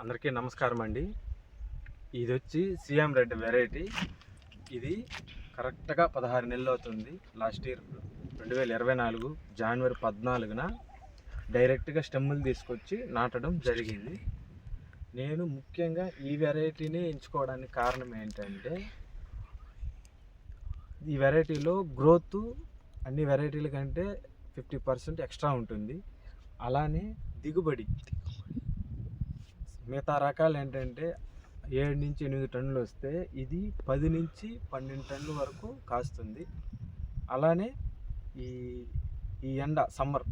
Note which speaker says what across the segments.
Speaker 1: అందరికీ నమస్కారం అండి. ఇది వచ్చి సీఎం రెడ్ వెరైటీ. ఇది కరెక్ట్గా పదహారు నెలలు అవుతుంది. లాస్ట్ ఇయర్ రెండు వేల ఇరవై నాలుగు జనవరి పద్నాలుగున డైరెక్ట్గా స్టెమ్ములు తీసుకొచ్చి నాటడం జరిగింది. నేను ముఖ్యంగా ఈ వెరైటీని ఎంచుకోవడానికి కారణం ఏంటంటే ఈ వెరైటీలో గ్రోత్ అన్ని వెరైటీల కంటే ఫిఫ్టీ పర్సెంట్ ఎక్స్ట్రా ఉంటుంది. అలానే దిగుబడి. మిగతా రకాలు ఏంటంటే ఏడు నుంచి ఎనిమిది టన్నులు వస్తే ఇది పది నుంచి పన్నెండు టన్నుల వరకు కాస్తుంది. అలానే ఈ ఈ ఎండ సమ్మర్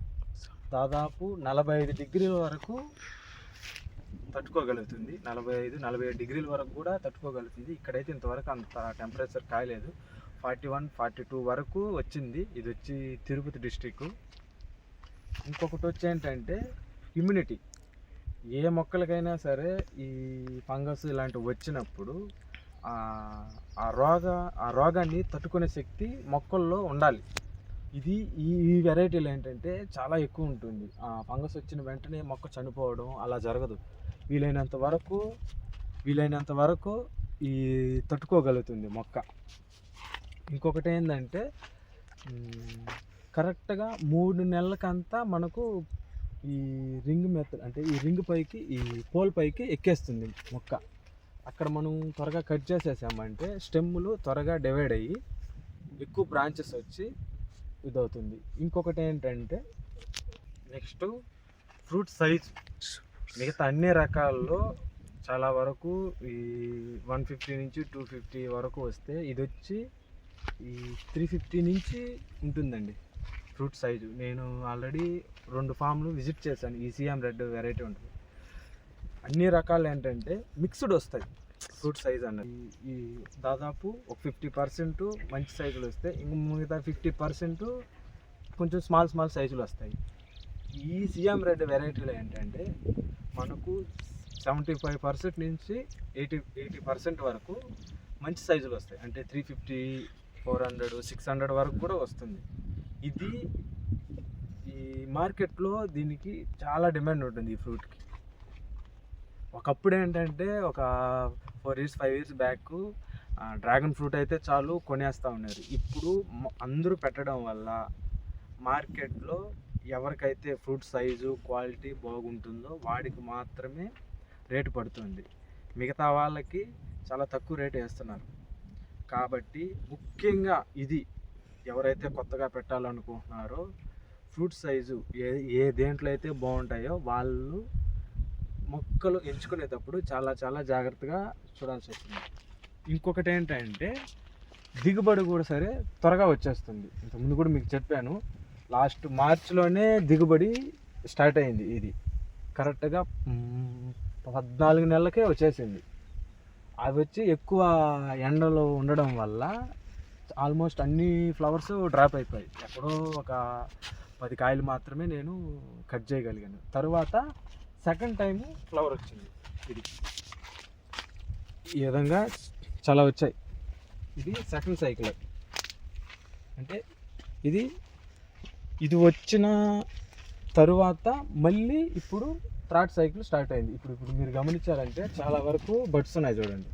Speaker 1: దాదాపు నలభై ఐదు డిగ్రీల వరకు తట్టుకోగలుగుతుంది. నలభై ఐదు నలభై ఐదు డిగ్రీల వరకు కూడా తట్టుకోగలుగుతుంది. ఇక్కడైతే ఇంతవరకు అంత టెంపరేచర్ కాయలేదు. ఫార్టీ వన్ ఫార్టీ టూ వరకు వచ్చింది. ఇది వచ్చి తిరుపతి డిస్టిక్ ఇంకొకటి వచ్చి ఏంటంటే ఇమ్యూనిటీ ఏ మొక్కలకైనా సరే ఈ ఫంగస్ ఇలాంటివి వచ్చినప్పుడు ఆ రోగ ఆ రోగాన్ని తట్టుకునే శక్తి మొక్కల్లో ఉండాలి. ఇది ఈ ఈ వెరైటీలు ఏంటంటే చాలా ఎక్కువ ఉంటుంది. ఆ ఫంగస్ వచ్చిన వెంటనే మొక్క చనిపోవడం అలా జరగదు. వీలైనంత వరకు వీలైనంత వరకు ఈ తట్టుకోగలుగుతుంది మొక్క. ఇంకొకటి ఏంటంటే కరెక్ట్గా మూడు నెలలకంతా మనకు ఈ రింగ్ మెథడ్ అంటే ఈ రింగ్ పైకి ఈ పోల్ పైకి ఎక్కేస్తుంది మొక్క. అక్కడ మనం త్వరగా కట్ చేసేసామంటే స్టెమ్ములు త్వరగా డివైడ్ అయ్యి ఎక్కువ బ్రాంచెస్ వచ్చి ఇదవుతుంది. ఇంకొకటి ఏంటంటే నెక్స్ట్ ఫ్రూట్ సైజ్. మిగతా అన్ని రకాల్లో చాలా వరకు ఈ వన్ ఫిఫ్టీ నుంచి టూ ఫిఫ్టీ వరకు వస్తే ఇది వచ్చి ఈ త్రీ ఫిఫ్టీ నుంచి ఉంటుందండి. Fruit size. నేను ఆల్రెడీ రెండు ఫామ్లు విజిట్ చేశాను. ఈసీఎం రెడ్ వెరైటీ ఉంటుంది. అన్ని రకాలు ఏంటంటే మిక్స్డ్ వస్తాయి. ఫ్రూట్ సైజ్ అన్నది. ఈ- దాదాపు ఒక ఫిఫ్టీ పర్సెంట్ మంచి సైజులు వస్తాయి. ఇంక మిగతా ఫిఫ్టీ పర్సెంట్ కొంచెం స్మాల్ స్మాల్ సైజులు వస్తాయి. ఈ సీఎం రెడ్ వెరైటీలు ఏంటంటే మనకు సెవెంటీ ఫైవ్ పర్సెంట్ నుంచి ఎయిటీ ఎయిటీ పర్సెంట్ వరకు మంచి సైజులు వస్తాయి. అంటే three fifty four hundred six hundred వరకు కూడా వస్తుంది. ఇది ఈ మార్కెట్లో దీనికి చాలా డిమాండ్ ఉంటుంది ఈ ఫ్రూట్కి. ఒకప్పుడు ఏంటంటే ఒక four years five years back dragon fruit అయితే చాలు కొనేస్తూ ఉన్నారు. ఇప్పుడు అందరూ పెట్టడం వల్ల మార్కెట్లో ఎవరికైతే ఫ్రూట్ సైజు క్వాలిటీ బాగుంటుందో వాడికి మాత్రమే రేటు పడుతుంది. మిగతా వాళ్ళకి చాలా తక్కువ రేటు వేస్తున్నారు. కాబట్టి ముఖ్యంగా ఇది ఎవరైతే కొత్తగా పెట్టాలనుకుంటున్నారో ఫ్రూట్ సైజు ఏ ఏ దేంట్లో అయితే బాగుంటాయో వాళ్ళు మొక్కలు ఎంచుకునేటప్పుడు చాలా చాలా జాగ్రత్తగా చూడాల్సి వస్తుంది. ఇంకొకటి ఏంటంటే దిగుబడి కూడా సరే త్వరగా వచ్చేస్తుంది. ఇంతకుముందు కూడా మీకు చెప్పాను లాస్ట్ మార్చిలోనే దిగుబడి స్టార్ట్ అయింది ఇది. కరెక్ట్గా పద్నాలుగు నెలలకే వచ్చేసింది. అవి వచ్చి ఎక్కువ ఎండలో ఉండడం వల్ల ఆల్మోస్ట్ అన్ని ఫ్లవర్స్ డ్రాప్ అయిపోయాయి. ఎక్కడో ఒక పది కాయలు మాత్రమే నేను కట్ చేయగలిగాను. తర్వాత సెకండ్ టైం ఫ్లవర్ వచ్చింది ఇది. ఈ విధంగా చాలా వచ్చాయి. ఇది సెకండ్ సైకిల్. అంటే ఇది ఇది వచ్చిన తరువాత మళ్ళీ ఇప్పుడు థర్డ్ సైకిల్ స్టార్ట్ అయింది. ఇప్పుడు ఇప్పుడు మీరు గమనించారంటే చాలా వరకు బడ్స్ ఉన్నాయి చూడండి.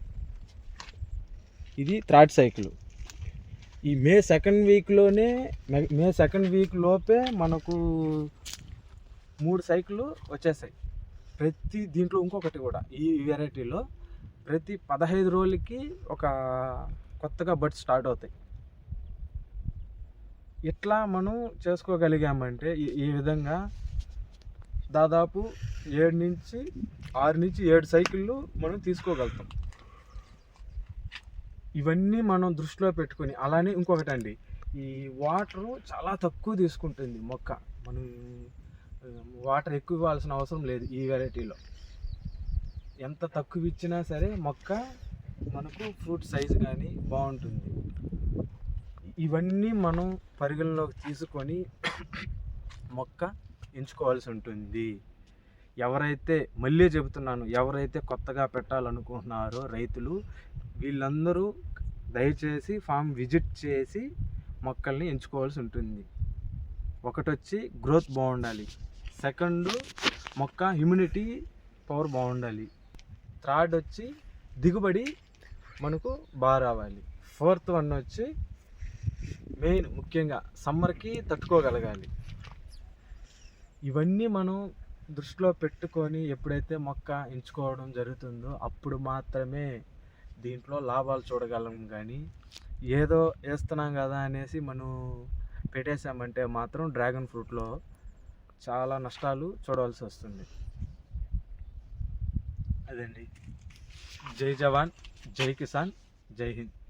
Speaker 1: ఇది థర్డ్ సైకిల్. ఈ మే సెకండ్ వీక్లోనే మే సెకండ్ వీక్ లోపే మనకు మూడు సైకిళ్ళు వచ్చేసాయి. ప్రతి దీంట్లో ఇంకొకటి కూడా ఈ వెరైటీలో ప్రతి పదహైదు రోజులకి ఒక కొత్తగా బడ్స్ స్టార్ట్ అవుతాయి. ఇట్లా మనం చేసుకోగలిగామంటే ఈ ఈ విధంగా దాదాపు ఏడు నుంచి ఆరు నుంచి ఏడు సైకిళ్ళు మనం తీసుకోగలుగుతాం. ఇవన్నీ మనం దృష్టిలో పెట్టుకొని అలానే ఇంకొకటి అండి ఈ వాటరు చాలా తక్కువ తీసుకుంటుంది మొక్క. మనం వాటర్ ఎక్కువ ఇవ్వాల్సిన అవసరం లేదు ఈ వెరైటీలో. ఎంత తక్కువ ఇచ్చినా సరే మొక్క మనకు ఫ్రూట్ సైజు కానీ బాగుంటుంది. ఇవన్నీ మనం పరిగణలోకి తీసుకొని మొక్క ఎంచుకోవాల్సి ఉంటుంది. ఎవరైతే మళ్ళీ చెబుతున్నాను ఎవరైతే కొత్తగా పెట్టాలనుకుంటున్నారో రైతులు వీళ్ళందరూ దయచేసి ఫామ్ విజిట్ చేసి మొక్కల్ని ఎంచుకోవాల్సి ఉంటుంది. ఒకటి వచ్చి గ్రోత్ బాగుండాలి. సెకండ్ మొక్క ఇమ్యూనిటీ పవర్ బాగుండాలి. థర్డ్ వచ్చి దిగుబడి మనకు బాగా రావాలి. ఫోర్త్ వన్ వచ్చి మెయిన్ ముఖ్యంగా సమ్మర్కి తట్టుకోగలగాలి. ఇవన్నీ మనం దృష్టిలో పెట్టుకొని ఎప్పుడైతే మొక్క ఎంచుకోవడం జరుగుతుందో అప్పుడు మాత్రమే దీంట్లో లాభాలు చూడగలం కానీ ఏదో వేస్తున్నాం కదా అనేసి మనం పెట్టేసామంటే మాత్రం డ్రాగన్ ఫ్రూట్లో చాలా నష్టాలు చూడవలసి వస్తుంది. అదండి. జై జవాన్ జై కిసాన్ జై హింద్.